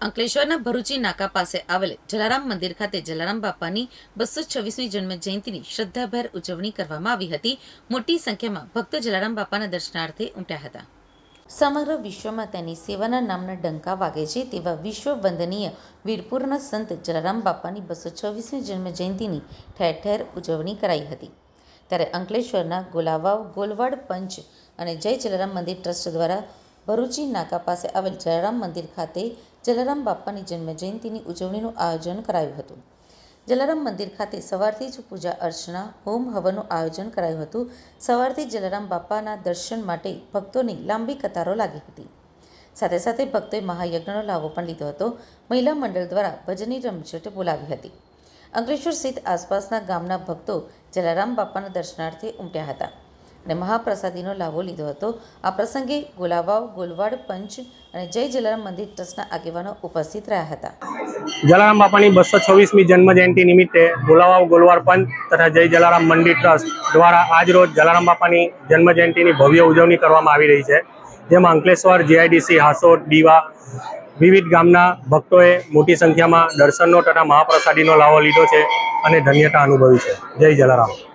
અંકલેશ્વરના ભરૂચી નાકા પાસે આવેલ જલારામ મંદિર ખાતે જલારામ બાપાની બસો છવ્વીસમી જન્મ જયંતિની શ્રદ્ધાભેર ઉજવણી કરવામાં આવી હતી. મોટી સંખ્યામાં ભક્તો જલારામ બાપાના દર્શનાર્થે ઉમટ્યા હતા. સમગ્ર વિશ્વમાં તેની સેવાના નામના ડંકા વાગે છે તેવા વિશ્વ વંદનીય વીરપુરના સંત જલારામ બાપાની બસો છવ્વીસમી જન્મ જયંતિની ઠેર ઠેર ઉજવણી કરાઈ હતી. ત્યારે અંકલેશ્વરના ગોલાવાવ, ગોલવાડ પંચ અને જય જલારામ મંદિર ટ્રસ્ટ દ્વારા ભરૂચી નાકા પાસે આવેલ જલારામ મંદિર ખાતે જલારામ બાપાની જન્મ જયંતિની ઉજવણીનું આયોજન કરાયું હતું. જલારામ મંદિર ખાતે સવારથી જ પૂજા અર્ચના, હોમ હવનનું આયોજન કરાયું હતું. સવારથી જલારામ બાપાના દર્શન માટે ભક્તોની લાંબી કતારો લાગી હતી. સાથે સાથે ભક્તોએ મહાયજ્ઞનો લાવો પણ લીધો હતો. મહિલા મંડળ દ્વારા ભજનની રમઝટ બોલાવી હતી. અંકલેશ્વર સ્થિત આસપાસના ગામના ભક્તો જલારામ બાપાના દર્શનાર્થે ઉમટ્યા હતા. અને મહાપ્રસાદીનો લાભો લીધો હતો. આ પ્રસંગે ગોલાવાવ ગોલવાડ, પંચ અને જય જલારામ મંદિર ટ્રસ્ટના આગેવાનો ઉપસ્થિત રહ્યા હતા. જલારામ બાપાની બસો છવ્વીસમી જન્મ જયંતિ નિમિત્તે ગોલાવાવ ગોલવાડ, પંચ તથા જય જલારામ મંદિર ટ્રસ્ટ દ્વારા આજ રોજ જલારામ બાપાની જન્મ જયંતિની ભવ્ય ઉજવણી કરવામાં આવી રહી છે. જેમાં અંકલેશ્વર, જીઆઈડીસી, હાસોટ, દીવા વિવિધ ગામના ભક્તોએ મોટી સંખ્યામાં દર્શનનો તથા મહાપ્રસાદીનો લાવો લીધો છે અને ધન્યતા અનુભવી છે. જય જલારામ.